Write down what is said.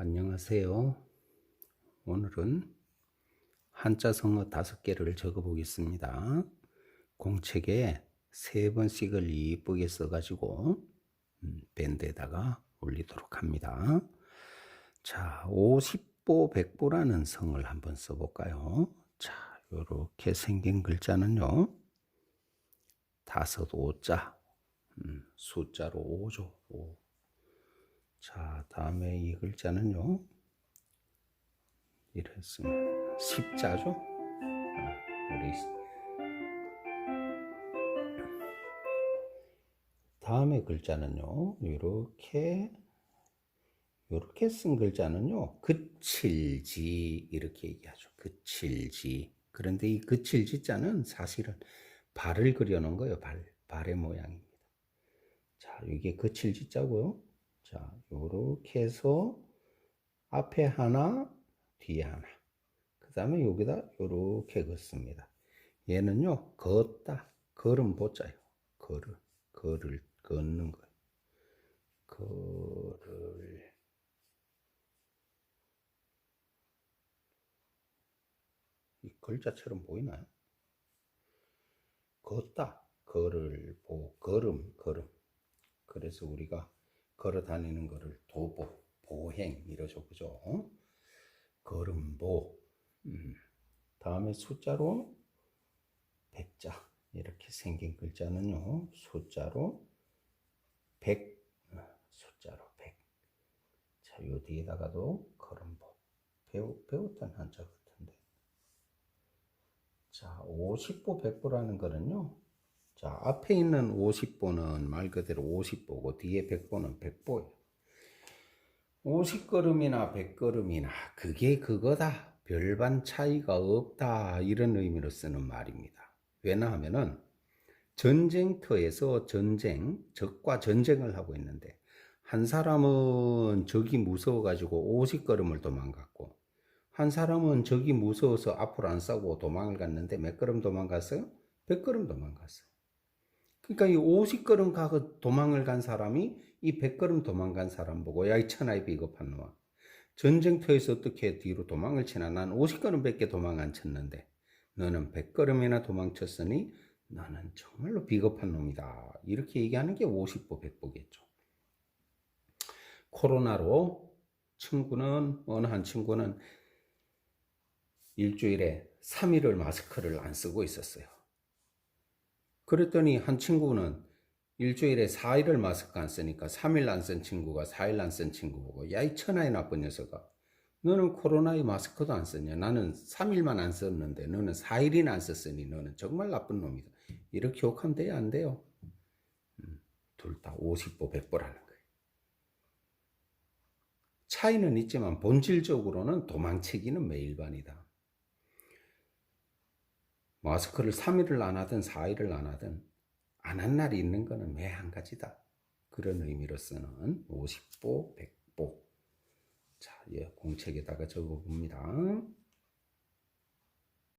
안녕하세요. 오늘은 한자 성어 다섯 개를 적어 보겠습니다. 공책에 세 번씩을 이쁘게 써가지고 음, 밴드에다가 올리도록 합니다. 자, 50보 100보라는 성을 한번 써볼까요? 자, 요렇게 생긴 글자는요. 다섯 오자, 음, 숫자로 오죠. 오. 자, 다음에 이 글자는요. 이랬습니다. 십자죠? 아, 우리 다음에 글자는요. 이렇게 이렇게 쓴 글자는요. 그칠지 이렇게 얘기하죠. 그칠지. 그런데 이 그칠지 자는 사실은 발을 그려놓은 거예요. 발 발의 모양입니다. 자, 이게 그칠지 자고요. 자, 요렇게 해서 앞에 하나, 뒤에 하나. 그 다음에 여기다 요렇게 긋습니다. 얘는요, 걷다. 걸음 보자요. 걸을, 걸을 걷는 거예요. 걸을. 이 글자처럼 보이나요? 걷다. 걸을 보, 걸음, 걸음. 그래서 우리가 걸어 다니는 거를 도보, 보행 이러죠, 그죠? 어? 걸음보. 음. 다음에 숫자로 백자 이렇게 생긴 글자는요, 숫자로 백, 어, 숫자로 백. 자, 요 뒤에다가도 걸음보. 배우, 배웠던 한자 같은데. 자, 50보, 100보라는 거는요, 자, 앞에 있는 50보는 말 그대로 50보고 뒤에 100보는 100보예요. 50걸음이나 100걸음이나 그게 그거다. 별반 차이가 없다. 이런 의미로 쓰는 말입니다. 왜냐 하면은 전쟁터에서 전쟁, 적과 전쟁을 하고 있는데 한 사람은 적이 무서워가지고 50걸음을 도망갔고 한 사람은 적이 무서워서 앞으로 안 싸고 도망을 갔는데 몇 걸음 도망갔어요? 100걸음 도망갔어요. 그러니까 이 50걸음 가고 도망을 간 사람이 이 100걸음 도망간 사람 보고 야 이 천하의 비겁한 놈아. 전쟁터에서 어떻게 뒤로 도망을 치나? 난 50걸음밖에 도망 안 쳤는데. 너는 100걸음이나 도망쳤으니 너는 정말로 비겁한 놈이다. 이렇게 얘기하는 게 50보 100보겠죠. 코로나로 친구는 어느 한 친구는 일주일에 3일을 마스크를 안 쓰고 있었어요 그랬더니 한 친구는 일주일에 4일을 마스크 안 쓰니까 3일 안 쓴 친구가 4일 안 쓴 친구 보고 야 이 천하의 나쁜 녀석아 너는 코로나에 마스크도 안 썼냐? 나는 3일만 안 썼는데 너는 4일이나 안 썼으니 너는 정말 나쁜 놈이다. 이렇게 욕하면 돼요? 안 돼요? 음, 둘다 50보 100보라는 거예요. 차이는 있지만 본질적으로는 도망치기는 매일반이다 마스크를 3일을 안 하든 4일을 안 하든 안 한 날이 있는 거는 매 한 가지다. 그런 의미로서는 50보, 100보. 자, 예, 공책에다가 적어 봅니다.